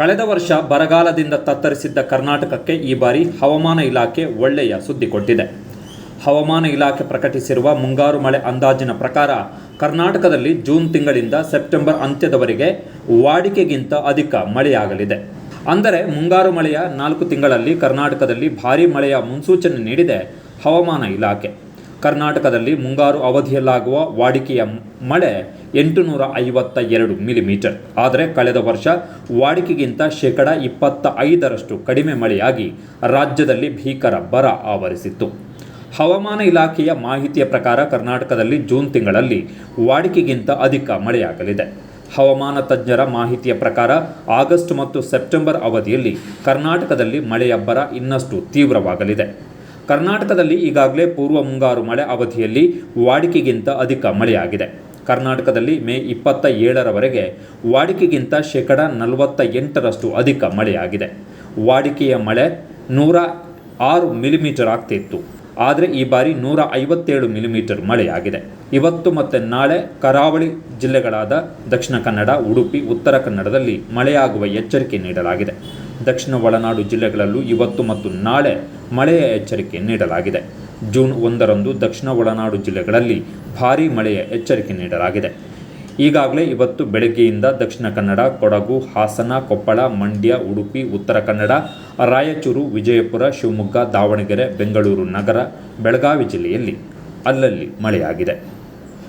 ಕಳೆದ ವರ್ಷ ಬರಗಾಲದಿಂದ ತತ್ತರಿಸಿದ್ದ ಕರ್ನಾಟಕಕ್ಕೆ ಈ ಬಾರಿ ಹವಾಮಾನ ಇಲಾಖೆ ಒಳ್ಳೆಯ ಸುದ್ದಿ ಕೊಟ್ಟಿದೆ. ಹವಾಮಾನ ಇಲಾಖೆ ಪ್ರಕಟಿಸಿರುವ ಮುಂಗಾರು ಮಳೆ ಅಂದಾಜಿನ ಪ್ರಕಾರ ಕರ್ನಾಟಕದಲ್ಲಿ ಜೂನ್ ತಿಂಗಳಿಂದ ಸೆಪ್ಟೆಂಬರ್ ಅಂತ್ಯದವರೆಗೆ ವಾಡಿಕೆಗಿಂತ ಅಧಿಕ ಮಳೆಯಾಗಲಿದೆ. ಅಂದರೆ ಮುಂಗಾರು ಮಳೆಯ ನಾಲ್ಕು ತಿಂಗಳಲ್ಲಿ ಕರ್ನಾಟಕದಲ್ಲಿ ಭಾರೀ ಮಳೆಯ ಮುನ್ಸೂಚನೆ ನೀಡಿದೆ ಹವಾಮಾನ ಇಲಾಖೆ. ಕರ್ನಾಟಕದಲ್ಲಿ ಮುಂಗಾರು ಅವಧಿಯಲ್ಲಾಗುವ ವಾಡಿಕೆಯ ಮಳೆ ಎಂಟುನೂರ ಐವತ್ತ ಎರಡು ಮಿಲಿಮೀಟರ್ ಆದರೆ ಕಳೆದ ವರ್ಷ ವಾಡಿಕೆಗಿಂತ ಶೇಕಡ ಇಪ್ಪತ್ತ ಐದರಷ್ಟು ಕಡಿಮೆ ಮಳೆಯಾಗಿ ರಾಜ್ಯದಲ್ಲಿ ಭೀಕರ ಬರ ಆವರಿಸಿತ್ತು. ಹವಾಮಾನ ಇಲಾಖೆಯ ಮಾಹಿತಿಯ ಪ್ರಕಾರ ಕರ್ನಾಟಕದಲ್ಲಿ ಜೂನ್ ತಿಂಗಳಲ್ಲಿ ವಾಡಿಕೆಗಿಂತ ಅಧಿಕ ಮಳೆಯಾಗಲಿದೆ. ಹವಾಮಾನ ತಜ್ಞರ ಮಾಹಿತಿಯ ಪ್ರಕಾರ ಆಗಸ್ಟ್ ಮತ್ತು ಸೆಪ್ಟೆಂಬರ್ ಅವಧಿಯಲ್ಲಿ ಕರ್ನಾಟಕದಲ್ಲಿ ಮಳೆಯ ಬರ ಇನ್ನಷ್ಟು ತೀವ್ರವಾಗಲಿದೆ. ಕರ್ನಾಟಕದಲ್ಲಿ ಈಗಾಗಲೇ ಪೂರ್ವ ಮುಂಗಾರು ಮಳೆ ಅವಧಿಯಲ್ಲಿ ವಾಡಿಕೆಗಿಂತ ಅಧಿಕ ಮಳೆಯಾಗಿದೆ. ಕರ್ನಾಟಕದಲ್ಲಿ ಮೇ ಇಪ್ಪತ್ತ ಏಳರವರೆಗೆ ವಾಡಿಕೆಗಿಂತ ಶೇಕಡ ನಲವತ್ತ ಎಂಟರಷ್ಟು ಅಧಿಕ ಮಳೆಯಾಗಿದೆ. ವಾಡಿಕೆಯ ಮಳೆ ನೂರ ಆರು ಮಿಲಿಮೀಟರ್ ಆಗ್ತಿತ್ತು. ಆದರೆ ಈ ಬಾರಿ ನೂರ ಐವತ್ತೇಳು ಮಿಲಿಮೀಟರ್ ಮಳೆಯಾಗಿದೆ. ಇವತ್ತು ಮತ್ತು ನಾಳೆ ಕರಾವಳಿ ಜಿಲ್ಲೆಗಳಾದ ದಕ್ಷಿಣ ಕನ್ನಡ, ಉಡುಪಿ, ಉತ್ತರ ಕನ್ನಡದಲ್ಲಿ ಮಳೆಯಾಗುವ ಎಚ್ಚರಿಕೆ ನೀಡಲಾಗಿದೆ. ದಕ್ಷಿಣ ಒಳನಾಡು ಜಿಲ್ಲೆಗಳಲ್ಲೂ ಇವತ್ತು ಮತ್ತು ನಾಳೆ ಮಳೆಯ ಎಚ್ಚರಿಕೆ ನೀಡಲಾಗಿದೆ. ಜೂನ್ ಒಂದರಂದು ದಕ್ಷಿಣ ಒಳನಾಡು ಜಿಲ್ಲೆಗಳಲ್ಲಿ ಭಾರೀ ಮಳೆಯ ಎಚ್ಚರಿಕೆ ನೀಡಲಾಗಿದೆ. ಈಗಾಗಲೇ ಇವತ್ತು ಬೆಳಗ್ಗೆಯಿಂದ ದಕ್ಷಿಣ ಕನ್ನಡ, ಕೊಡಗು, ಹಾಸನ, ಕೊಪ್ಪಳ, ಮಂಡ್ಯ, ಉಡುಪಿ, ಉತ್ತರ ಕನ್ನಡ, ರಾಯಚೂರು, ವಿಜಯಪುರ, ಶಿವಮೊಗ್ಗ, ದಾವಣಗೆರೆ, ಬೆಂಗಳೂರು ನಗರ, ಬೆಳಗಾವಿ ಜಿಲ್ಲೆಯಲ್ಲಿ ಅಲ್ಲಲ್ಲಿ ಮಳೆಯಾಗಿದೆ.